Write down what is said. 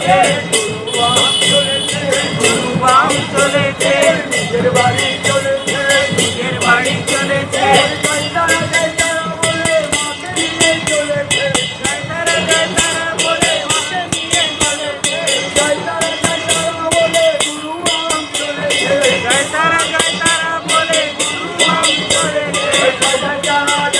চলেছে বাম চলেছে চলেছে Yeah.